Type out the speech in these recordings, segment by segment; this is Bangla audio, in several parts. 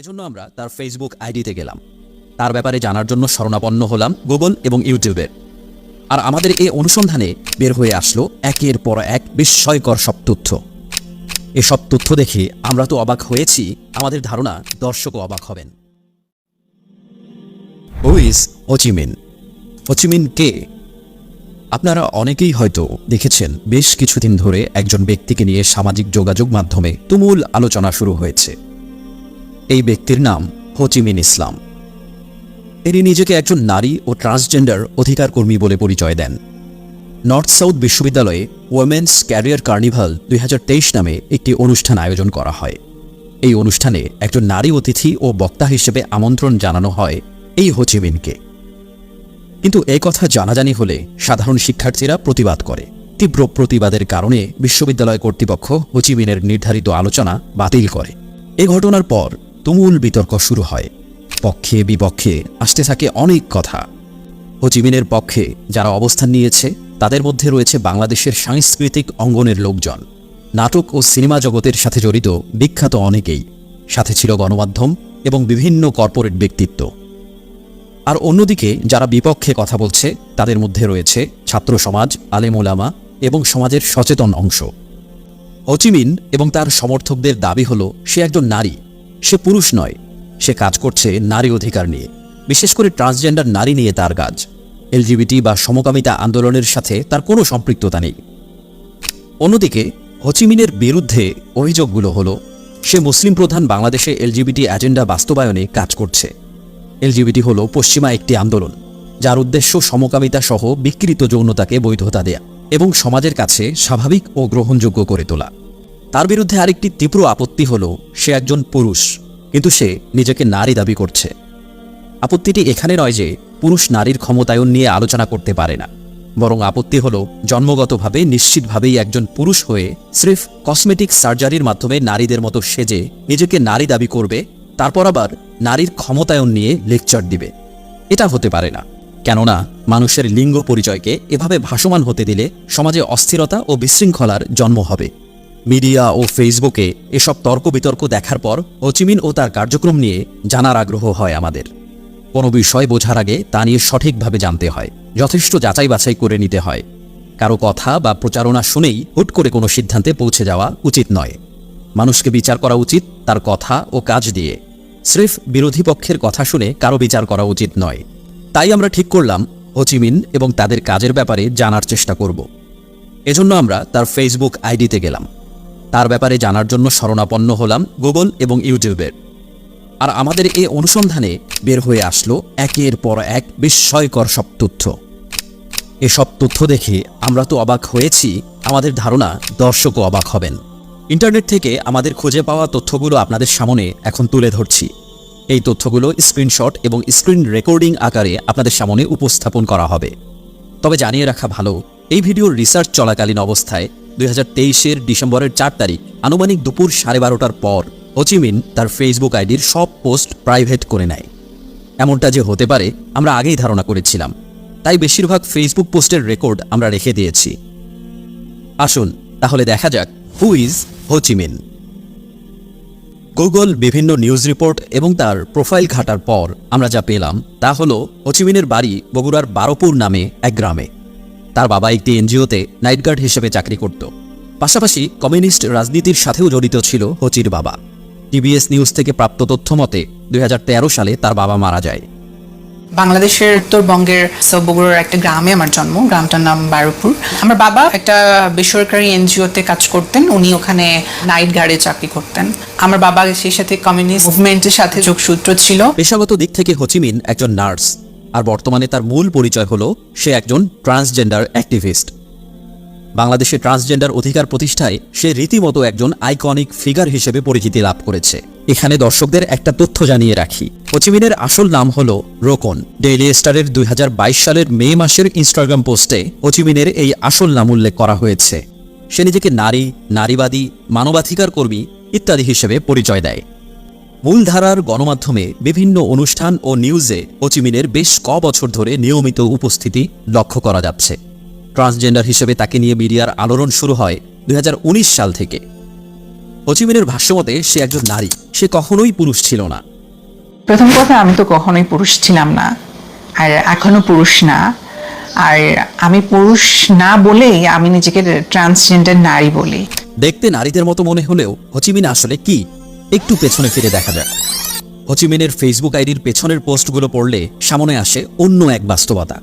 এজন্য আমরা তার ফেসবুক আইডিতে গেলাম। তার ব্যাপারে জানার জন্য শরণাপন্ন হলাম গুগল এবং ইউটিউবের আর আমাদের এই অনুসন্ধানে বের হয়ে আসলো একের পর এক বিস্ময়কর সব তথ্য। এসব তথ্য দেখে আমরা তো অবাক হয়েছি, আমাদের ধারণা দর্শকও অবাক হবেন। হুইস হোচিমিন হোচিমিন কে? আপনারা অনেকেই হয়তো দেখেছেন, বেশ কিছুদিন ধরে একজন ব্যক্তিকে নিয়ে সামাজিক যোগাযোগ মাধ্যমে তুমুল আলোচনা শুরু হয়েছে। এই ব্যক্তির নাম হোচিমিন ইসলাম। তিনি নিজেকে একজন নারী ও ট্রান্সজেন্ডার অধিকার কর্মী বলে পরিচয় দেন। নর্থ সাউথ বিশ্ববিদ্যালয়ে ওমেন্স ক্যারিয়ার কার্নিভাল দুই হাজার তেইশ নামে একটি অনুষ্ঠান আয়োজন করা হয়। এই অনুষ্ঠানে একজন নারী অতিথি ও বক্তা হিসেবে আমন্ত্রণ জানানো হয় এই হোচিমিনকে। কিন্তু এই কথা জানাজানি হলে সাধারণ শিক্ষার্থীরা প্রতিবাদ করে। তীব্র প্রতিবাদের কারণে বিশ্ববিদ্যালয় কর্তৃপক্ষ হোচিমিনের নির্ধারিত আলোচনা বাতিল করে। এ ঘটনার পর তুমুল বিতর্ক শুরু হয়। পক্ষে বিপক্ষে আসতে থাকে অনেক কথা। হোচিমিনের পক্ষে যারা অবস্থান নিয়েছে, তাদের মধ্যে রয়েছে বাংলাদেশের সাংস্কৃতিক অঙ্গনের লোকজন। নাটক ও সিনেমা জগতের সাথে জড়িত বিখ্যাত অনেকেই। সাথে ছিল গণমাধ্যম এবং বিভিন্ন কর্পোরেট ব্যক্তিত্ব। আর অন্যদিকে যারা বিপক্ষে কথা বলছে, তাদের মধ্যে রয়েছে ছাত্র সমাজ আলেমোলামা এবং সমাজের সচেতন অংশ। হোচিমিন এবং তার সমর্থকদের দাবি হল, সে একজন নারী। সে পুরুষ নয়, সে কাজ করছে নারী অধিকার নিয়ে। বিশেষ করে ট্রান্সজেন্ডার নারী নিয়ে তার কাজ। এলজিবিটি বা সমকামিতা আন্দোলনের সাথে তার কোনো সম্পৃক্ততা নেই। অন্যদিকে, হোচিমিনের বিরুদ্ধে অভিযোগগুলো হলো, সে মুসলিম প্রধান বাংলাদেশে এলজিবিটি এজেন্ডা বাস্তবায়নে কাজ করছে। এলজিবিটি হল পশ্চিমা একটি আন্দোলন, যার উদ্দেশ্য সমকামিতা সহ বিকৃত যৌনতাকে বৈধতা দেয়া এবং সমাজের কাছে স্বাভাবিক ও গ্রহণযোগ্য করে তোলা। তার বিরুদ্ধে আরেকটি তীব্র আপত্তি হল, সে একজন পুরুষ, কিন্তু সে নিজেকে নারী দাবি করছে। আপত্তিটি এখানে নয় যে পুরুষ নারীর ক্ষমতায়ন নিয়ে আলোচনা করতে পারে না, বরং আপত্তি হল জন্মগতভাবে নিশ্চিতভাবেই একজন পুরুষ হয়ে স্রেফ কসমেটিক সার্জারির মাধ্যমে নারীদের মতো সেজে নিজেকে নারী দাবি করবে, তারপর আবার নারীর ক্ষমতায়ন নিয়ে লেকচার দিবে। এটা হতে পারে না, কেননা মানুষের লিঙ্গ পরিচয়কে এভাবে ভাসমান হতে দিলে সমাজে অস্থিরতা ও বিশৃঙ্খলার জন্ম হবে। মিডিয়া ও ফেসবুকে এসব তর্ক বিতর্ক দেখার পর হোচিমিন ও তার কার্যক্রম নিয়ে জানার আগ্রহ হয় আমাদের। কোনো বিষয় বোঝার আগে তা নিয়ে সঠিকভাবে জানতে হয়, যথেষ্ট যাচাই বাছাই করে নিতে হয়। কারও কথা বা প্রচারণা শুনেই হুট করে কোনো সিদ্ধান্তে পৌঁছে যাওয়া উচিত নয়। মানুষকে বিচার করা উচিত তার কথা ও কাজ দিয়ে। স্রেফ বিরোধী পক্ষের কথা শুনে কারও বিচার করা উচিত নয়। তাই আমরা ঠিক করলাম হোচিমিন এবং তাদের কাজের ব্যাপারে জানার চেষ্টা করব। এজন্য আমরা তার ফেসবুক আইডিতে গেলাম। তার ব্যাপারে জানার জন্য শরণাপন্ন হলাম গুগল এবং ইউটিউবের। আর আমাদের এই অনুসন্ধানে বের হয়ে আসলো একের পর এক বিস্ময়কর সব তথ্য। এসব তথ্য দেখে আমরা তো অবাক হয়েছি, আমাদের ধারণা দর্শকও অবাক হবেন। ইন্টারনেট থেকে আমাদের খুঁজে পাওয়া তথ্যগুলো আপনাদের সামনে এখন তুলে ধরছি। এই তথ্যগুলো স্ক্রিনশট এবং স্ক্রিন রেকর্ডিং আকারে আপনাদের সামনে উপস্থাপন করা হবে। তবে জানিয়ে রাখা ভালো, এই ভিডিওর রিসার্চ চলাকালীন অবস্থায় দুই হাজার তেইশের ডিসেম্বরের চার তারিখ, আনুমানিক দুপুর সাড়ে বারোটার পর হোচিমিন তার ফেসবুক আইডির সব পোস্ট প্রাইভেট করে নেয়। এমনটা যে হতে পারে, আমরা আগেই ধারণা করেছিলাম। তাই বেশিরভাগ ফেসবুক পোস্টের রেকর্ড আমরা রেখে দিয়েছি। আসুন, তাহলে দেখা যাক হু ইজ হোচিমিন? গুগল বিভিন্ন নিউজ রিপোর্ট এবং তার প্রোফাইল ঘাটার পর আমরা যা পেলাম, তা হল হোচিমিনের বাড়ি বগুড়ার বারোপুর নামে এক গ্রামে। তার বাবা একটি এনজিওতে নাইট গার্ড হিসেবে চাকরি করত। পাশাপাশি কমিউনিস্ট রাজনীতির সাথেও জড়িত ছিল হোচির বাবা। টিবিএস নিউজ থেকে প্রাপ্ত তথ্য মতে দুই সালে তার বাবা মারা যায়। বাংলাদেশের উত্তরবঙ্গের বগুড়ার একটা গ্রামে আমার জন্ম গ্রামটার নাম বারুপুর আমার বাবা একটা বেসরকারি এনজিওতে কাজ করতেন উনি ওখানে নাইট গার্ডে চাকরি করতেন। আমার বাবা সেই সাথে কমিউনিস্ট মুভমেন্টের সাথে যোগসূত্র ছিল। পেশাগত দিক থেকে হোচিমিন একজন নার্স। আর বর্তমানে তার মূল পরিচয় হল সে একজন ট্রান্সজেন্ডার অ্যাক্টিভিস্ট। বাংলাদেশে ট্রান্সজেন্ডার অধিকার প্রতিষ্ঠায় সে রীতিমতো একজন আইকনিক ফিগার হিসেবে পরিচিতি লাভ করেছে। এখানে দর্শকদের একটা তথ্য জানিয়ে রাখি। হোচিমিনের আসল নাম হল রোকন। ডেইলি স্টারের দুই হাজার বাইশ সালের মে মাসের ইনস্টাগ্রাম পোস্টে হোচিমিনের এই আসল নাম উল্লেখ করা হয়েছে। সে নিজেকে নারী, নারীবাদী, মানবাধিকার কর্মী ইত্যাদি হিসেবে পরিচয় দেয়। মূলধারার গণমাধ্যমে বিভিন্ন অনুষ্ঠান ও নিউজে হোচিমিনের বেশ ক বছর ধরে নিয়মিত উপস্থিতি লক্ষ্য করা যাচ্ছে। ট্রান্সজেন্ডার হিসেবে তাকে নিয়ে মিডিয়ার আলোড়ন শুরু হয় দুই হাজার উনিশ সাল থেকে। হোচিমিনের ভাষ্যমতে সে একজন নারী সে কখনোই পুরুষ ছিল না। প্রথম কথা আমি তো কখনোই পুরুষ ছিলাম না। আর এখনও পুরুষ না। আর আমি পুরুষ না বলেই আমি নিজেকে ট্রান্সজেন্ডার নারী বলি। দেখতে নারীদের মতো মনে হলেও হোচিমিন আসলে কি? একটু পেছনে ফিরে দেখা যাক। হোচিমিনের ফেসবুক আইডির পেছনের পোস্টগুলো পড়লে সামনে আসে অন্য এক বাস্তবতা।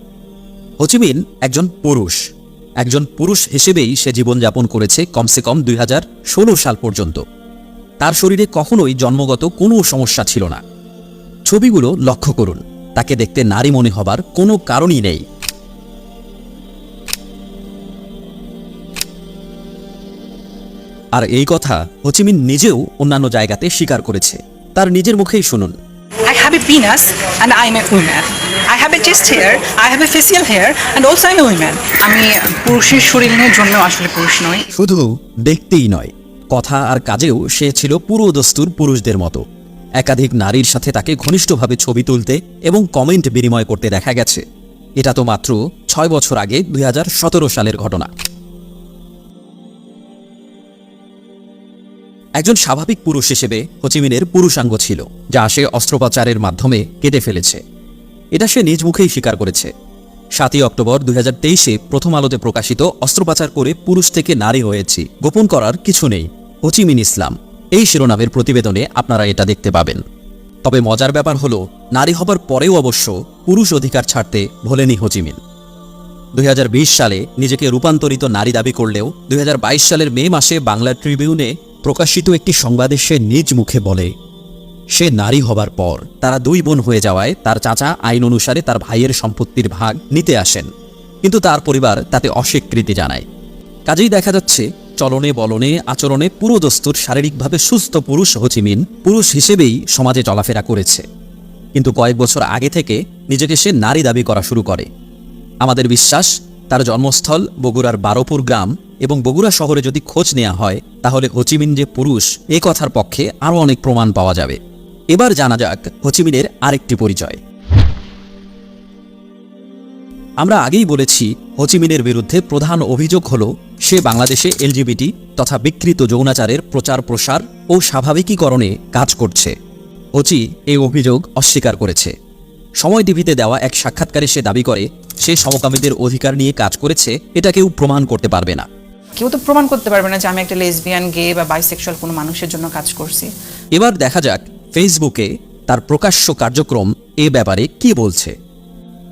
হোচিমিন একজন পুরুষ। একজন পুরুষ হিসেবেই সে জীবনযাপন করেছে কমসে কম দুই হাজার ষোলো সাল পর্যন্ত। তার শরীরে কখনোই জন্মগত কোনো সমস্যা ছিল না। ছবিগুলো লক্ষ্য করুন। তাকে দেখতে নারী মনে হবার কোনো কারণই নেই। আর এই কথা হোচিমিন নিজেও অন্যান্য জায়গাতে স্বীকার করেছে। তার নিজের মুখেই শুনুন। I have a penis and I'm a woman. I have a chest hair, I have a facial hair, and also I'm a woman. আমি পুরুষের শরীর নিয়ে জন্য আসলে পুরুষ নই। শুধু দেখতেই নয় কথা আর কাজেও সে ছিল পুরো দস্তুর পুরুষদের মতো। একাধিক নারীর সাথে তাকে ঘনিষ্ঠভাবে ছবি তুলতে এবং কমেন্ট বিনিময় করতে দেখা গেছে। এটা তো মাত্র ছয় বছর আগে দুই হাজার সতেরো সালের ঘটনা। একজন স্বাভাবিক পুরুষ হিসেবে হোচিমিনের পুরুষাঙ্গ ছিল, যা সে অস্ত্রোপচারের মাধ্যমে কেটে ফেলেছে। এটা সে নিজ মুখেই স্বীকার করেছে। সাতই অক্টোবর দুই হাজার প্রথম আলোতে প্রকাশিত অস্ত্রোপচার করে পুরুষ থেকে নারী হয়েছি, গোপন করার কিছু নেই, হোচিমিন ইসলাম। এই শিরোনামের প্রতিবেদনে আপনারা এটা দেখতে পাবেন। তবে মজার ব্যাপার হলো, নারী হবার পরেও অবশ্য পুরুষ অধিকার ছাড়তে ভোলেনি হোচিমিন। দুই হাজার বিশ সালে নিজেকে রূপান্তরিত নারী দাবি করলেও, দুই হাজার বাইশ সালের মে মাসে বাংলা ট্রিবিউনে প্রকাশিত একটি সংবাদে সে নিজ মুখে বলে, সে নারী হবার পর তারা দুই বোন হয়ে যাওয়ায় তার চাচা আইন অনুসারে তার ভাইয়ের সম্পত্তির ভাগ নিতে আসেন। কিন্তু তার পরিবার তাতে অস্বীকৃতি জানায়। কাজেই দেখা যাচ্ছে, চলনে বলনে আচরণে পুরো দস্তুর শারীরিকভাবে সুস্থ পুরুষ হোচিমিন পুরুষ হিসেবেই সমাজে চলাফেরা করেছে। কিন্তু কয়েক বছর আগে থেকে নিজেকে সে নারী দাবি করা শুরু করে। আমাদের বিশ্বাস, তার জন্মস্থল বগুড়ার বারোপুর গ্রাম এবং বগুড়া শহরে যদি খোঁজ নেওয়া হয় তাহলে হোচিমিন যে পুরুষ, এ কথার পক্ষে আরও অনেক প্রমাণ পাওয়া যাবে। এবার জানা যাক হোচিমিনের আরেকটি পরিচয়। আমরা আগেই বলেছি, হোচিমিনের বিরুদ্ধে প্রধান অভিযোগ হল, সে বাংলাদেশে এলজিবিটি তথা বিকৃত যৌনাচারের প্রচার প্রসার ও স্বাভাবিকীকরণে কাজ করছে। হোচি এই অভিযোগ অস্বীকার করেছে। সময় টিভিতে দেওয়া এক সাক্ষাৎকারে সে দাবি করে, সে সমকামীদের অধিকার নিয়ে কাজ করেছে, এটা কেউ প্রমাণ করতে পারবে না। কেউ তো প্রমাণ করতে পারবে না যে আমি একটা লেসবিয়ান গে বা বাইসেক্সুয়াল কোনো মানুষের জন্য কাজ করছি। এবার দেখা যাক ফেসবুকে তার প্রকাশ্য কার্যক্রম এ ব্যাপারে কি বলছে।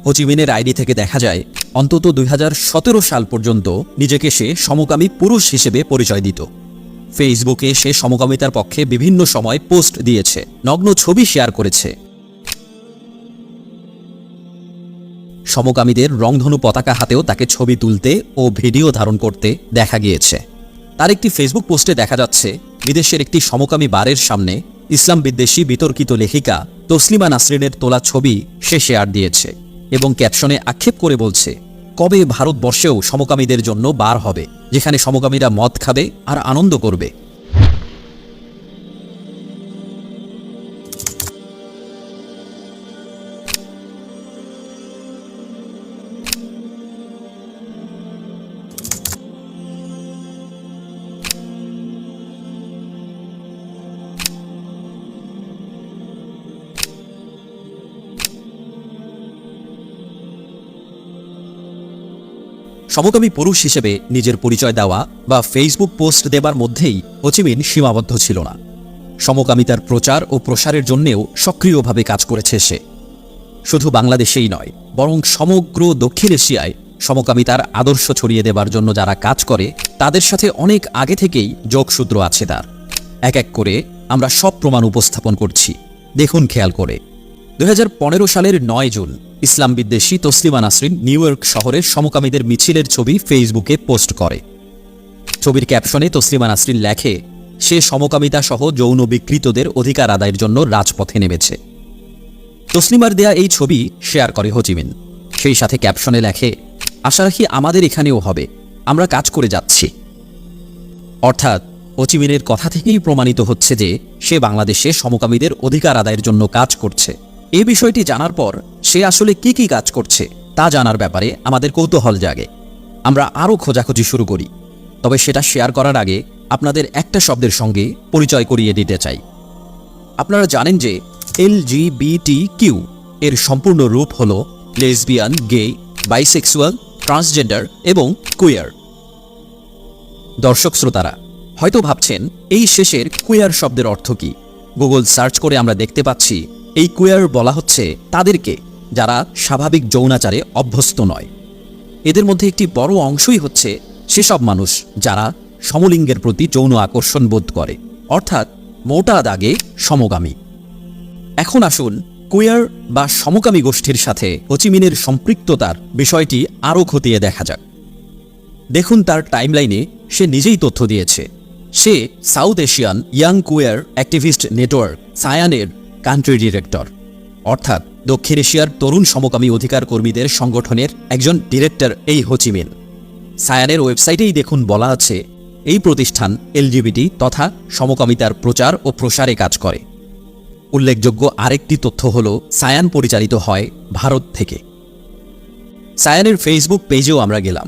হোচিমিনের আইডি থেকে দেখা যায়, অন্তত দুই হাজার সতেরো সাল পর্যন্ত নিজেকে সে সমকামী পুরুষ হিসেবে পরিচয় দিত। ফেসবুকে সে সমকামিতার পক্ষে বিভিন্ন সময় পোস্ট দিয়েছে, নগ্ন ছবি শেয়ার করেছে। সমকামীদের রংধনু পতাকা হাতেও তাকে ছবি তুলতে ও ভিডিও ধারণ করতে দেখা গিয়েছে। তার একটি ফেসবুক পোস্টে দেখা যাচ্ছে, বিদেশের একটি সমকামী বারের সামনে ইসলাম বিদ্বেষী বিতর্কিত লেখিকা তসলিমা নাসরিনের তোলা ছবি সে শেয়ার দিয়েছে এবং ক্যাপশনে আক্ষেপ করে বলছে, কবে ভারতবর্ষেও সমকামীদের জন্য বার হবে, যেখানে সমকামীরা মদ খাবে আর আনন্দ করবে? সমকামী পুরুষ হিসেবে নিজের পরিচয় দেওয়া বা ফেসবুক পোস্ট দেবার মধ্যেই হোচিমিন সীমাবদ্ধ ছিল না। সমকামিতার প্রচার ও প্রসারের জন্যেও সক্রিয়ভাবে কাজ করেছে সে। শুধু বাংলাদেশেই নয়, বরং সমগ্র দক্ষিণ এশিয়ায় সমকামিতার আদর্শ ছড়িয়ে দেবার জন্য যারা কাজ করে, তাদের সাথে অনেক আগে থেকেই যোগসূত্র আছে তার। এক এক করে আমরা সব প্রমাণ উপস্থাপন করছি। দেখুন খেয়াল করে। দু হাজার পনেরো সালের নয় জুন ইসলাম বিদ্বেষী তসলিমা নাসরিন নিউ ইয়র্ক শহরের সমকামীদের মিছিলের ছবি ফেসবুকে পোস্ট করে। ছবির ক্যাপশনে তসলিমা নাসরিন লেখে, সে সমকামিতা সহ যৌন বিকৃতদের অধিকার আদায়ের জন্য রাজপথে নেমেছে। তসলিমার দেয়া এই ছবি শেয়ার করে হোচিমিন সেই সাথে ক্যাপশনে লেখে আশা রাখি আমাদের এখানেও হবে, আমরা কাজ করে যাচ্ছি। অর্থাৎ হোচিমিনের কথা থেকেই প্রমাণিত হচ্ছে যে সে বাংলাদেশে সমকামীদের অধিকার আদায়ের জন্য কাজ করছে। এ বিষয়টি জানার পর সে আসলে কি কি কাজ করছে তা জানার ব্যাপারে আমাদের কৌতূহল জাগে। আমরা আরও খোঁজাখুঁজি শুরু করি, তবে সেটা শেয়ার করার আগে আপনাদের একটা শব্দের সঙ্গে পরিচয় করিয়ে দিতে চাই। আপনারা জানেন যে এল কিউ এর সম্পূর্ণ রূপ হল লেসবিয়ান গে বাইসেক্সুয়াল, ট্রান্সজেন্ডার এবং কুয়ার দর্শক শ্রোতারা, হয়তো ভাবছেন এই শেষের কুয়ার শব্দের অর্থ কি? গুগল সার্চ করে আমরা দেখতে পাচ্ছি এই কুয়ার বলা হচ্ছে তাদেরকে, যারা স্বাভাবিক যৌনাচারে অভ্যস্ত নয়। এদের মধ্যে একটি বড় অংশই হচ্ছে সেসব মানুষ যারা সমলিঙ্গের প্রতি যৌন আকর্ষণ বোধ করে, অর্থাৎ মোটা দাগে সমগামী। এখন আসুন কুয়ার বা সমকামী গোষ্ঠীর সাথে হোচিমিনের সম্পৃক্ততার বিষয়টি আরও খতিয়ে দেখা যাক। দেখুন তার টাইমলাইনে সে নিজেই তথ্য দিয়েছে। সে South Asian young queer activist network সায়ানের country director অর্থাৎ দক্ষিণ এশিয়ার তরুণ সমকামী অধিকার কর্মীদের সংগঠনের একজন ডিরেক্টর এই হোচিমিন। সায়ানের ওয়েবসাইটেই দেখুন বলা আছে, এই প্রতিষ্ঠান এলজিবিটি তথা সমকামিতার প্রচার ও প্রসারে কাজ করে। উল্লেখযোগ্য আরেকটি তথ্য হল, সায়ান পরিচালিত হয় ভারত থেকে। সায়ানের ফেসবুক পেজেও আমরা গেলাম।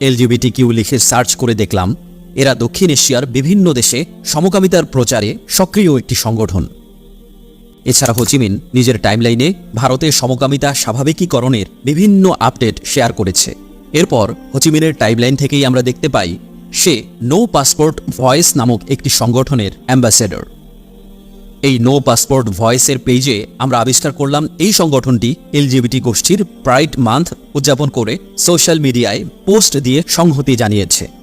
এলজিবিটি কিউ লিখে সার্চ করে দেখলাম, এরা দক্ষিণ এশিয়ার বিভিন্ন দেশে সমকামিতার প্রচারে সক্রিয় একটি সংগঠন। এছাড়া হোচিমিন নিজের টাইমলাইনে ভারতের সমকামিতা স্বাভাবিকীকরণের বিভিন্ন আপডেট শেয়ার করেছে। এরপর হোচিমিনের টাইমলাইন থেকেই আমরা দেখতে পাই, সে নো পাসপোর্ট ভয়েস নামক একটি সংগঠনের অ্যাম্বাসেডর। এই নো পাসপোর্ট ভয়েসের পেজে আমরা আবিষ্কার করলাম এই সংগঠনটি এলজিবিটি গোষ্ঠীর প্রাইড মান্থ উদযাপন করে সোশ্যাল মিডিয়ায় পোস্ট দিয়ে সংহতি জানিয়েছে।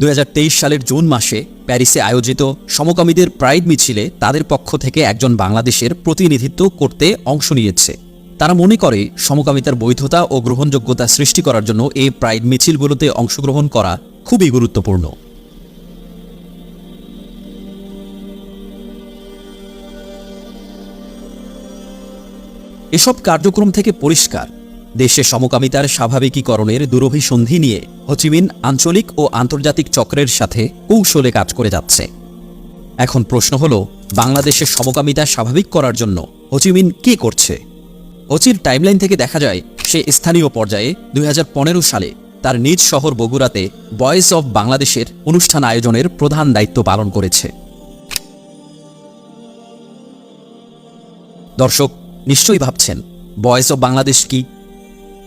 দুই হাজার তেইশ সালের জুন মাসে প্যারিসে আয়োজিত সমকামীদের প্রাইড মিছিলে তাদের পক্ষ থেকে একজন বাংলাদেশের প্রতিনিধিত্ব করতে অংশ নিয়েছে। তারা মনে করে, সমকামিতার বৈধতা ও গ্রহণযোগ্যতা সৃষ্টি করার জন্য এই প্রাইড মিছিলগুলোতে অংশগ্রহণ করা খুবই গুরুত্বপূর্ণ। এসব কার্যক্রম থেকে পরিষ্কার দেশে সমকামিতার স্বাভাবিকীকরণের দুরভিসন্ধি নিয়ে হোচিমিন আঞ্চলিক ও আন্তর্জাতিক চক্রের সাথে কৌশলে কাজ করে যাচ্ছে। এখন প্রশ্ন হল, বাংলাদেশের সমকামিতা স্বাভাবিক করার জন্য হোচিমিন কি করছে? হোচির টাইমলাইন থেকে দেখা যায়, সে স্থানীয় পর্যায়ে দুই হাজার পনেরো সালে তার নিজ শহর বগুড়াতে বয়েস অব বাংলাদেশের অনুষ্ঠান আয়োজনের প্রধান দায়িত্ব পালন করেছে। দর্শক, নিশ্চয়ই ভাবছেন বয়েস অব বাংলাদেশ কি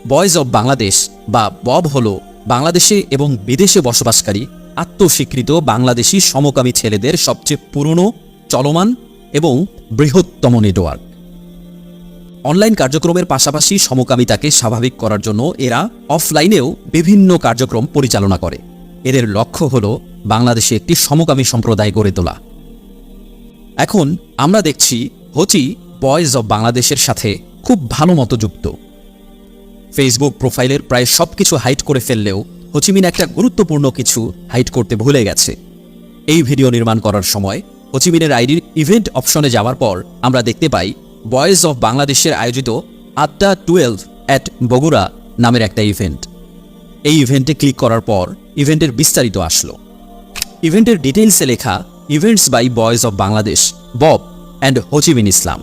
বয়েজ অব বাংলাদেশ বা বব হল বাংলাদেশে এবং বিদেশে বসবাসকারী, আত্মস্বীকৃত বাংলাদেশি সমকামী ছেলেদের সবচেয়ে পুরনো, চলমান এবং বৃহত্তম নেটওয়ার্ক। অনলাইন কার্যক্রমের পাশাপাশি সমকামিতাকে স্বাভাবিক করার জন্য এরা অফলাইনেও বিভিন্ন কার্যক্রম পরিচালনা করে। এদের লক্ষ্য হল বাংলাদেশে একটি সমকামী সম্প্রদায় গড়ে তোলা। এখন আমরা দেখছি হোচি বয়েজ অব বাংলাদেশের সাথে খুব ভালো মতো যুক্ত ফেসবুক প্রোফাইলের প্রায় সব কিছু হাইড করে ফেললেও হোচিমিন একটা গুরুত্বপূর্ণ কিছু হাইট করতে ভুলে গেছে। এই ভিডিও নির্মাণ করার সময় হোচিমিনের আইডির ইভেন্ট অপশনে যাওয়ার পর আমরা দেখতে পাই বয়েজ অফ বাংলাদেশের আয়োজিত আড্ডা টুয়েলভ অ্যাট বগুড়া নামের একটা ইভেন্ট এই ইভেন্টে ক্লিক করার পর ইভেন্টের বিস্তারিত আসলো। ইভেন্টের ডিটেইলসে লেখা events by boys of Bangladesh BOB and Hochimin Islam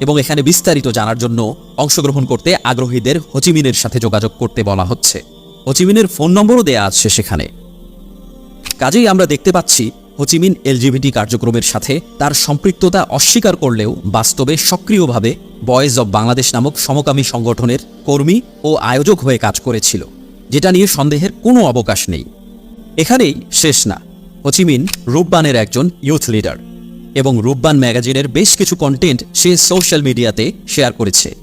এবং এখানে বিস্তারিত জানার জন্য অংশগ্রহণ করতে আগ্রহীদের হচিমিনের সাথে যোগাযোগ করতে বলা হচ্ছে। হোচিমিনের ফোন নম্বরও দেয়া আছে সেখানে। কাজেই আমরা দেখতে পাচ্ছি, হোচিমিন এলজিবিটি কার্যক্রমের সাথে তার সম্পৃক্ততা অস্বীকার করলেও বাস্তবে সক্রিয়ভাবে বয়েজ অব বাংলাদেশ নামক সমকামী সংগঠনের কর্মী ও আয়োজক হয়ে কাজ করেছিল, যেটা নিয়ে সন্দেহের কোনো অবকাশ নেই। এখানেই শেষ না। হোচিমিন রূপবানের একজন ইউথ লিডার। এবং রূপবান ম্যাগাজিনের বেশ কিছু কন্টেন্ট সে সোশ্যাল মিডিয়াতে শেয়ার করেছে।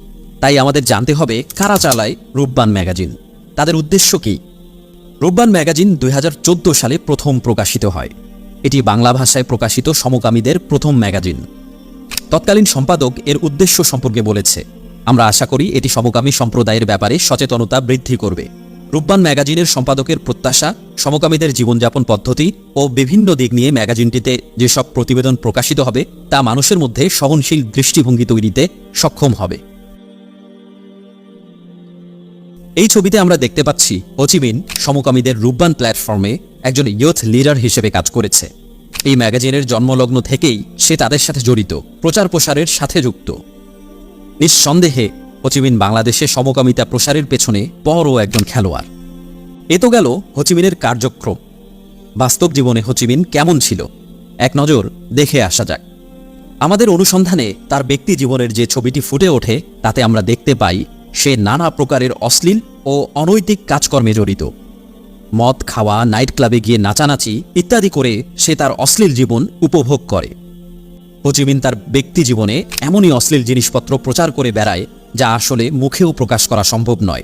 তাই আমাদের জানতে হবে, কারা চালায় রূপবান ম্যাগাজিন? তাদের উদ্দেশ্য কী? রূপবান ম্যাগাজিন দুই হাজার চোদ্দ সালে প্রথম প্রকাশিত হয়। এটি বাংলা ভাষায় প্রকাশিত সমকামীদের প্রথম ম্যাগাজিন। তৎকালীন সম্পাদক এর উদ্দেশ্য সম্পর্কে বলেছে, আমরা আশা করি এটি সমকামী সম্প্রদায়ের ব্যাপারে সচেতনতা বৃদ্ধি করবে। রূপবান ম্যাগাজিনের সম্পাদকের প্রত্যাশা, সমকামীদের জীবনযাপন পদ্ধতি ও বিভিন্ন দিক নিয়ে ম্যাগাজিনটিতে যেসব প্রতিবেদন প্রকাশিত হবে, তা মানুষের মধ্যে সহনশীল দৃষ্টিভঙ্গি তৈরিতে সক্ষম হবে। এই ছবিতে আমরা দেখতে পাচ্ছি হোচিমিন সমকামীদের রূপবান প্ল্যাটফর্মে একজন ইয়ুথ লিডার হিসেবে কাজ করেছে। এই ম্যাগাজিনের জন্মলগ্ন থেকেই সে তাদের সাথে জড়িত প্রচার প্রসারের সাথে যুক্ত। নিঃসন্দেহে হোচিমিন বাংলাদেশে সমকামিতা প্রসারের পেছনে বড় একজন খেলোয়াড়। এ তো গেল হচিমিনের কার্যক্রম। বাস্তব জীবনে হচিমিন কেমন ছিল? এক নজর দেখে আসা যাক। আমাদের অনুসন্ধানে তার ব্যক্তি জীবনের যে ছবিটি ফুটে ওঠে, তাতে আমরা দেখতে পাই, সে নানা প্রকারের অশ্লীল ও অনৈতিক কাজকর্মে জড়িত। মদ খাওয়া নাইট ক্লাবে গিয়ে নাচানাচি ইত্যাদি করে সে তার অশ্লীল জীবন উপভোগ করে। হোচিমিন তার ব্যক্তি জীবনে এমনই অশ্লীল জিনিসপত্র প্রচার করে বেড়ায় যা আসলে মুখেও প্রকাশ করা সম্ভব নয়।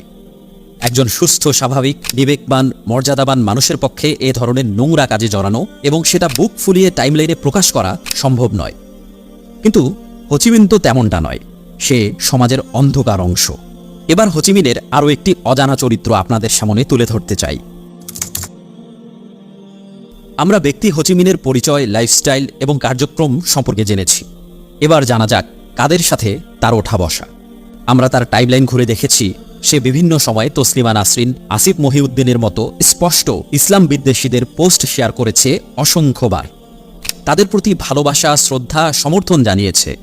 একজন সুস্থ, স্বাভাবিক, বিবেকবান, মর্যাদাবান মানুষের পক্ষে এ ধরনের নোংরা কাজে জড়ানো এবং সেটা বুক ফুলিয়ে টাইমলাইনে প্রকাশ করা সম্ভব নয়। কিন্তু হোচিমিন তো তেমনটা নয়, সে সমাজের অন্ধকার অংশ। এবার হোচিমিনের আরও একটি অজানা চরিত্র আপনাদের সামনে তুলে ধরতে চাই। আমরা ব্যক্তি হোচিমিনের পরিচয়, লাইফস্টাইল এবং কার্যক্রম সম্পর্কে জেনেছি। এবার জানা যাক কাদের সাথে তার ওঠা বসা। আমরা তার টাইমলাইন ঘুরে দেখেছি। সে বিভিন্ন সময়ে তসলিমা নাসরিন, আসিফ মহিউদ্দিনের মতো স্পষ্ট ইসলাম বিদ্বেষীদের পোস্ট শেয়ার করেছে অসংখ্যবার। তাদের প্রতি ভালোবাসা, শ্রদ্ধা, সমর্থন জানিয়েছে।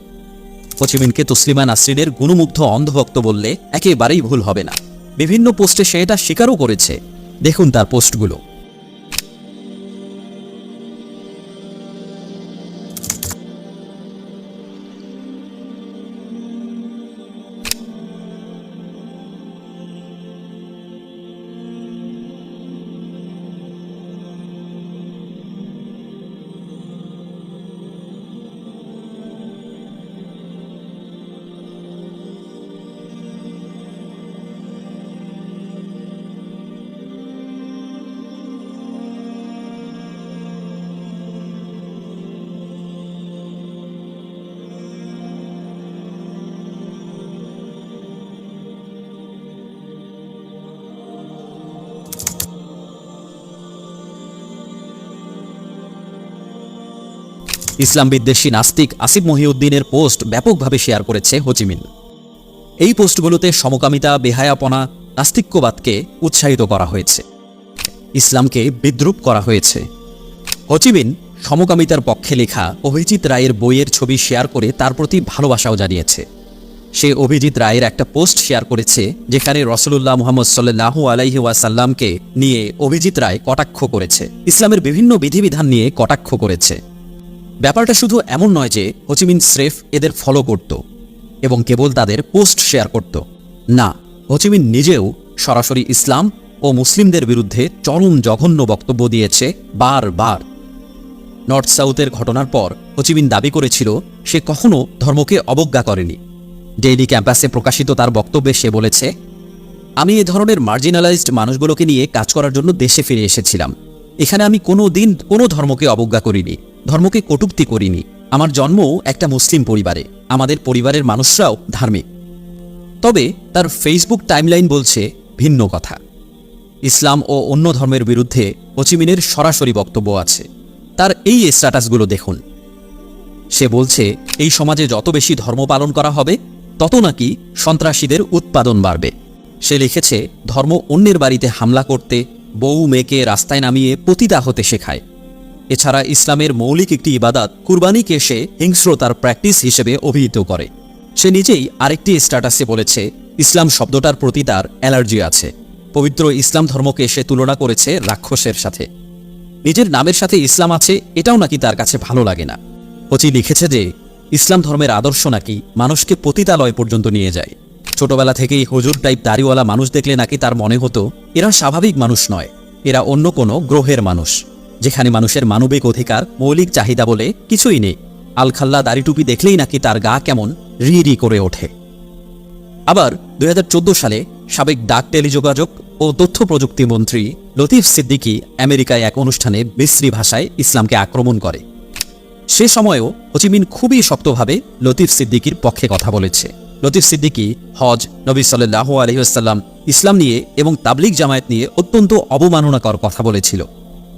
হোচিমিনকে তসলিমা নাসরিনের গুণমুগ্ধ অন্ধভক্ত বললে একেবারেই ভুল হবে না। বিভিন্ন পোস্টে সে এটা স্বীকারও করেছে। দেখুন তার পোস্টগুলো ইসলাম বিদ্বেষী নাস্তিক আসিফ মহিউদ্দিনের পোস্ট ব্যাপকভাবে শেয়ার করেছে হোচিমিন। এই পোস্টগুলোতে সমকামিতা, বেহায়াপনা, নাস্তিক্যবাদকে উৎসাহিত করা হয়েছে। ইসলামকে বিদ্রুপ করা হয়েছে। হোচিমিন সমকামিতার পক্ষে লেখা অভিজিৎ রায়ের বইয়ের ছবি শেয়ার করে তার প্রতি ভালোবাসাও জানিয়েছে। সে অভিজিৎ রায়ের একটা পোস্ট শেয়ার করেছে যেখানে রসুল্লাহ মুহাম্মদ সাল্লাহু আলাইহি ওয়াসাল্লামকে নিয়ে অভিজিৎ রায় কটাক্ষ করেছে। ইসলামের বিভিন্ন বিধিবিধান নিয়ে কটাক্ষ করেছে। ব্যাপারটা শুধু এমন নয় যে হোচিমিন স্রেফ এদের ফলো করত এবং কেবল তাদের পোস্ট শেয়ার করত। না, হোচিমিন নিজেও সরাসরি ইসলাম ও মুসলিমদের বিরুদ্ধে চরম জঘন্য বক্তব্য দিয়েছে বারবার। নর্থ সাউথের ঘটনার পর হোচিমিন দাবি করেছিল, সে কখনো ধর্মকে অবজ্ঞা করেনি। ডেইলি ক্যাম্পাসে প্রকাশিত তার বক্তব্যে সে বলেছে, আমি এ ধরনের মার্জিনালাইজড মানুষগুলোকে নিয়ে কাজ করার জন্য দেশে ফিরে এসেছিলাম। এখানে আমি কোনো দিন কোনো ধর্মকে অবজ্ঞা করিনি। ধর্মকে কটুক্তি করিনি। আমার জন্ম একটা মুসলিম পরিবারে। আমাদের পরিবারের মানুষরাও ধার্মিক। তবে তার ফেসবুক টাইমলাইন বলছে ভিন্ন কথা। ইসলাম ও অন্য ধর্মের বিরুদ্ধে হোচিমিনের সরাসরি বক্তব্য আছে। তার এই স্ট্যাটাসগুলো দেখুন। সে বলছে, এই সমাজে যত বেশি ধর্ম পালন করা হবে, তত নাকি সন্ত্রাসীদের উৎপাদন বাড়বে। সে লিখেছে, ধর্ম অন্যের বাড়িতে হামলা করতে বউ মেয়েকে রাস্তায় নামিয়ে পতিতা হতে শেখায়। এছাড়া ইসলামের মৌলিক একটি ইবাদাত কুরবানিকে সে হিংস্রতার প্র্যাকটিস হিসেবে অভিহিত করে। সে নিজেই আরেকটি স্ট্যাটাসে বলেছে, ইসলাম শব্দটার প্রতি তার অ্যালার্জি আছে। পবিত্র ইসলাম ধর্মকে সে তুলনা করেছে রাক্ষসের সাথে। নিজের নামের সাথে ইসলাম আছে, এটাও নাকি তার কাছে ভালো লাগে না। হচি লিখেছে যে, ইসলাম ধর্মের আদর্শ নাকি মানুষকে পতিতালয় পর্যন্ত নিয়ে যায়। ছোটবেলা থেকেই হুজুর টাইপ দাড়িওয়ালা মানুষ দেখলে নাকি তার মনে হতো, এরা স্বাভাবিক মানুষ নয়, এরা অন্য কোনো গ্রহের মানুষ। যেখানে মানুষের মানবিক অধিকার, মৌলিক চাহিদা বলে কিছুই নেই। আলখাল্লা দাড়িটুপি দেখলেই নাকি তার গা কেমন রি রি করে ওঠে। আবার দুই হাজার চোদ্দ সালে সাবেক ডাক টেলিযোগাযোগ ও তথ্য প্রযুক্তি মন্ত্রী লতিফ সিদ্দিকী আমেরিকায় এক অনুষ্ঠানে মিশ্রি ভাষায় ইসলামকে আক্রমণ করে। সে সময়েও হোচিমিন খুবই শক্তভাবে লতিফ সিদ্দিকির পক্ষে কথা বলেছে। লতিফ সিদ্দিকী হজ, নবী সাল্লাহ আলহিহাস্লাম ইসলাম নিয়ে এবং তাবলিগ জামায়াত নিয়ে অত্যন্ত অবমাননাকর কথা বলেছিল।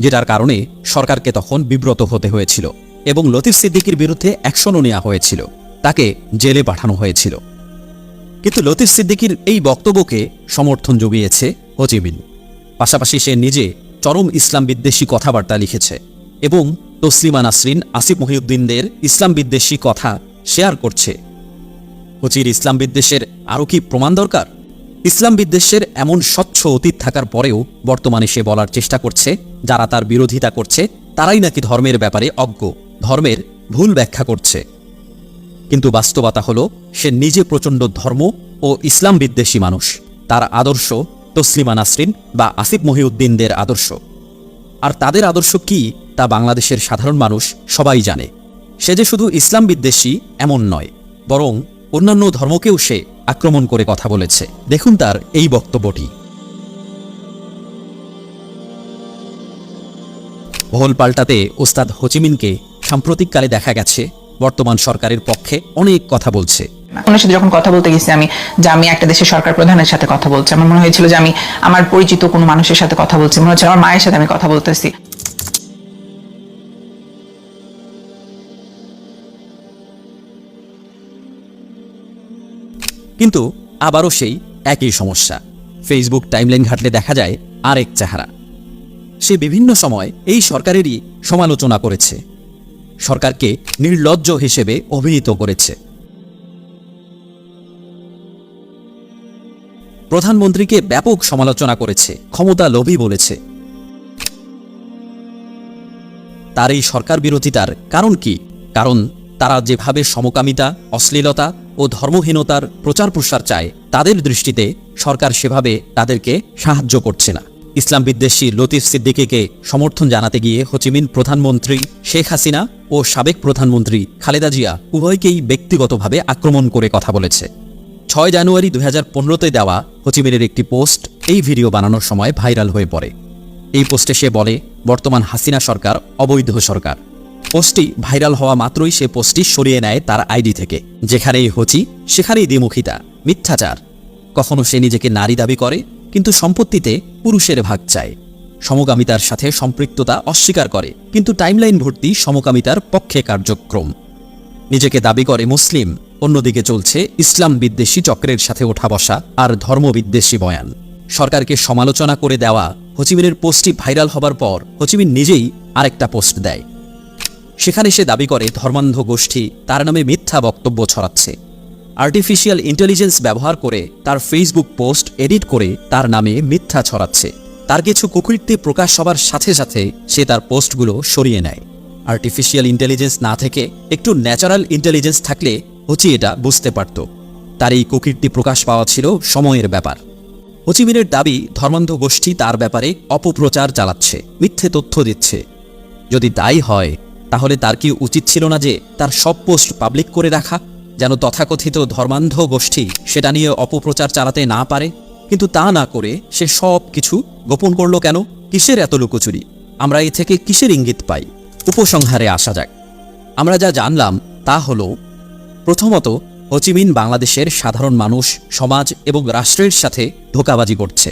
যেটার কারণে সরকারকে তখন বিব্রত হতে হয়েছিল এবং লতিফ সিদ্দিকির বিরুদ্ধে অ্যাকশনও নেওয়া হয়েছিল, তাকে জেলে পাঠানো হয়েছিল। কিন্তু লতিফ সিদ্দিকির এই বক্তব্যকে সমর্থন জুগিয়েছে হোচিমিন পাশাপাশি সে নিজে চরম ইসলাম বিদ্বেষী কথাবার্তা লিখেছে এবং তসলিমা নাসরিন, আসিফ মহিউদ্দিনদের ইসলাম বিদ্বেষী কথা শেয়ার করছে। হোচির ইসলাম বিদ্বেষের আরও কি প্রমাণ দরকার? ইসলাম বিদ্বেষের এমন স্বচ্ছ অতীত থাকার পরেও বর্তমানে সে বলার চেষ্টা করছে, যারা তার বিরোধিতা করছে, তারাই নাকি ধর্মের ব্যাপারে অজ্ঞ, ধর্মের ভুল ব্যাখ্যা করছে। কিন্তু বাস্তবতা হলো, সে নিজে প্রচণ্ড ধর্ম ও ইসলাম বিদ্বেষী মানুষ। তার আদর্শ, তসলিমা নাসরিন বা আসিফ মহিউদ্দিনদের আদর্শ। আর তাদের আদর্শ কি, তা বাংলাদেশের সাধারণ মানুষ সবাই জানে। সে যে শুধু ইসলাম বিদ্বেষী এমন নয়, বরং অন্যান্য ধর্মকেও সে আক্রমণ করে কথা বলেছে। দেখুন তার এই বক্তব্যটি। ভোল পাল্টাতে ওস্তাদ হোচিমিনকে সাম্প্রতিককালে দেখা গেছে, বর্তমান সরকারের পক্ষে অনেক কথা বলছে। ওনার সাথে যখন কথা বলতে গেছি, আমি যে আমি একটা দেশের সরকার প্রধানের সাথে কথা বলছি। আমার মনে হয়েছিল যে আমি আমার পরিচিত কোনো মানুষের সাথে কথা বলছি। মনে হচ্ছে আমার মায়ের সাথে আমি কথা বলতেছি। কিন্তু আবারও সেই একই সমস্যা। ফেসবুক টাইমলাইন ঘাটলে দেখা যায় আরেক চেহারা। সে বিভিন্ন সময় এই সরকারেরই সমালোচনা করেছে। সরকারকে নির্লজ্জ হিসেবে অভিহিত করেছে। প্রধানমন্ত্রীকে ব্যাপক সমালোচনা করেছে, ক্ষমতা লোভী বলেছে। তার এই সরকার বিরোধিতার কারণ কি? কারণ তারা যেভাবে সমকামিতা, অশ্লীলতা ও ধর্মহীনতার প্রচার প্রসার চায়, তাদের দৃষ্টিতে সরকার সেভাবে তাদেরকে সাহায্য করছে না। ইসলাম বিদ্বেষী লতিফ সিদ্দিকিকে সমর্থন জানাতে গিয়ে হোচিমিন প্রধানমন্ত্রী শেখ হাসিনা ও সাবেক প্রধানমন্ত্রী খালেদা জিয়া উভয়কেই ব্যক্তিগতভাবে আক্রমণ করে কথা বলেছে। ছয় জানুয়ারি দুই হাজার পনেরোতে দেওয়া হোচিমিনের একটি পোস্ট এই ভিডিও বানানোর সময় ভাইরাল হয়ে পড়ে। এই পোস্টে সে বলে, বর্তমান হাসিনা সরকার অবৈধ সরকার। পোস্টটি ভাইরাল হওয়া মাত্রই সে পোস্টটি সরিয়ে নেয় তার আইডি থেকে। যেখানেই হচি, সেখানেই দ্বিমুখিতা, মিথ্যাচার। কখনো সে নিজেকে নারী দাবি করে, কিন্তু সম্পত্তিতে পুরুষের ভাগ চায়। সমকামিতার সাথে সম্পৃক্ততা অস্বীকার করে, কিন্তু টাইমলাইন ভর্তি সমকামিতার পক্ষে কার্যক্রম। নিজেকে দাবি করে মুসলিম, অন্যদিকে চলছে ইসলাম বিদ্বেষী চক্রের সাথে ওঠা বসা আর ধর্মবিদ্বেষী বয়ান। সরকারকে সমালোচনা করে দেওয়া হোচিমিনের পোস্টটি ভাইরাল হবার পর হচিমিন নিজেই আরেকটা পোস্ট দেয়। সেখানে সে দাবি করে, ধর্মান্ধ গোষ্ঠী, তার নামে মিথ্যা বক্তব্য ছড়াচ্ছে। আর্টিফিশিয়াল ইন্টেলিজেন্স ব্যবহার করে তার ফেসবুক পোস্ট এডিট করে তার নামে মিথ্যা ছড়াচ্ছে। তার কিছু কুকৃত্তি প্রকাশ হবার সাথে সাথে সে তার পোস্টগুলো সরিয়ে নেয়। আর্টিফিশিয়াল ইন্টেলিজেন্স না থেকে একটু ন্যাচারাল ইন্টেলিজেন্স থাকলে হচি এটা বুঝতে পারত। তার এই কুকীর্তি প্রকাশ পাওয়া ছিল সময়ের ব্যাপার। হোচিমিনের দাবি, ধর্মান্ধ গোষ্ঠী তার ব্যাপারে অপপ্রচার চালাচ্ছে, মিথ্যে তথ্য দিচ্ছে। যদি তাই হয় তাহলে তার কি উচিত ছিল না যে তার সব পোস্ট পাবলিক করে রাখা, যেন তথাকথিত ধর্মান্ধ গোষ্ঠী সেটা নিয়ে অপপ্রচার চালাতে না পারে? কিন্তু তা না করে সে সব কিছু গোপন করল কেন? কিসের এত লুকোচুরি? আমরা এ থেকে কিসের ইঙ্গিত পাই? উপসংহারে আসা যাক। আমরা যা জানলাম তা হল, প্রথমত হোচিমিন বাংলাদেশের সাধারণ মানুষ, সমাজ এবং রাষ্ট্রের সাথে ধোকাবাজি করছে।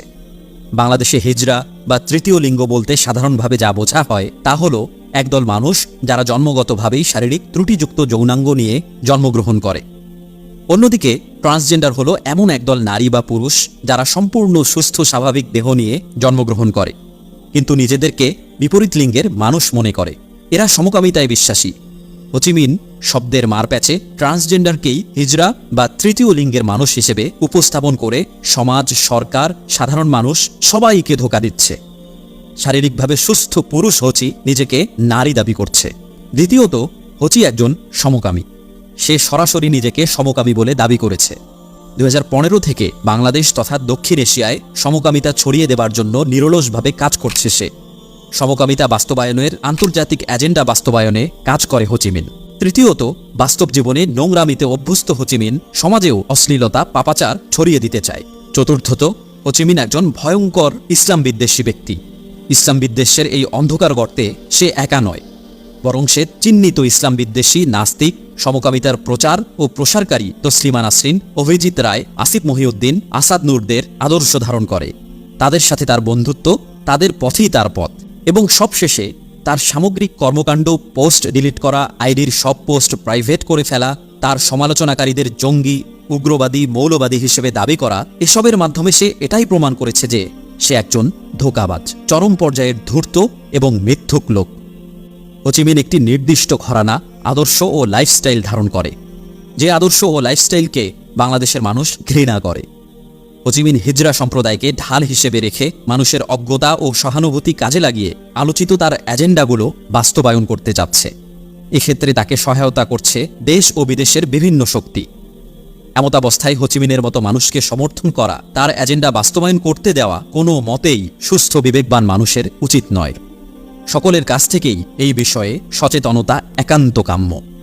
বাংলাদেশে হিজরা বা তৃতীয় লিঙ্গ বলতে সাধারণভাবে যা বোঝা হয় তা হলো একদল মানুষ যারা জন্মগতভাবেই শারীরিক ত্রুটিযুক্ত যৌনাঙ্গ নিয়ে জন্মগ্রহণ করে। অন্যদিকে, ট্রান্সজেন্ডার হলো এমন একদল নারী বা পুরুষ যারা সম্পূর্ণ সুস্থ, স্বাভাবিক দেহ নিয়ে জন্মগ্রহণ করে। কিন্তু নিজেদেরকে বিপরীত লিঙ্গের মানুষ মনে করে। এরা সমকামিতায় বিশ্বাসী। হোচিমিন শব্দের মারপ্যাচে ট্রান্সজেন্ডারকেই হিজরা বা তৃতীয় লিঙ্গের মানুষ হিসেবে উপস্থাপন করে সমাজ, সরকার, সাধারণ মানুষ সবাইকে ধোকা দিচ্ছে। শারীরিকভাবে সুস্থ পুরুষ হচি নিজেকে নারী দাবি করছে। দ্বিতীয়ত, হচি একজন সমকামী। সে সরাসরি নিজেকে সমকামী বলে দাবি করেছে। দু হাজার পনেরো থেকে বাংলাদেশ তথা দক্ষিণ এশিয়ায় সমকামিতা ছড়িয়ে দেবার জন্য নিরলসভাবে কাজ করছে সে। সমকামিতা বাস্তবায়নের আন্তর্জাতিক এজেন্ডা বাস্তবায়নে কাজ করে হোচিমিন। তৃতীয়ত, বাস্তব জীবনে নোংরামিতে অভ্যস্ত হোচিমিন সমাজেও অশ্লীলতা, পাপাচার ছড়িয়ে দিতে চায়। চতুর্থত, হোচিমিন একজন ভয়ঙ্কর ইসলাম বিদ্বেষী ব্যক্তি। ইসলাম বিদ্বেষের এই অন্ধকার গর্তে সে একা নয়, বরং সে চিহ্নিত ইসলাম বিদ্বেষী, নাস্তিক, সমকামিতার প্রচার ও প্রসারকারী তসলিমা নাসরিন, অভিজিৎ রায়, আসিফ মহিউদ্দিন, আসাদ নূরদের আদর্শ ধারণ করে। তাদের সাথে তার বন্ধুত্ব, তাদের পথেই তার পথ এবং সবশেষে তার সামগ্রিক কর্মকাণ্ড পোস্ট ডিলিট করা, আইডির সব পোস্ট প্রাইভেট করে ফেলা, তার সমালোচনাকারীদের জঙ্গি, উগ্রবাদী, মৌলবাদী হিসেবে দাবি করা, এসবের মাধ্যমে সে এটাই প্রমাণ করেছে যে সে একজন ধোকাবাজ, চরম পর্যায়ের ধূর্ত এবং মিথ্যুক লোক। হোচিমিন একটি নির্দিষ্ট ঘরানা, আদর্শ ও লাইফস্টাইল ধারণ করে, যে আদর্শ ও লাইফস্টাইলকে বাংলাদেশের মানুষ ঘৃণা করে। হোচিমিন হিজরা সম্প্রদায়কে ঢাল হিসেবে রেখে মানুষের অজ্ঞতা ও সহানুভূতি কাজে লাগিয়ে আলোচিত তার এজেন্ডাগুলো বাস্তবায়ন করতে যাচ্ছে। এক্ষেত্রে তাকে সহায়তা করছে দেশ ও বিদেশের বিভিন্ন শক্তি। এমতাবস্থায় হোচিমিনের মতো মানুষকে সমর্থন করা, তার এজেন্ডা বাস্তবায়ন করতে দেওয়া কোনো মতেই সুস্থ বিবেকবান মানুষের উচিত নয়। সকলের কাছ থেকেই এই বিষয়ে সচেতনতা একান্ত কাম্য।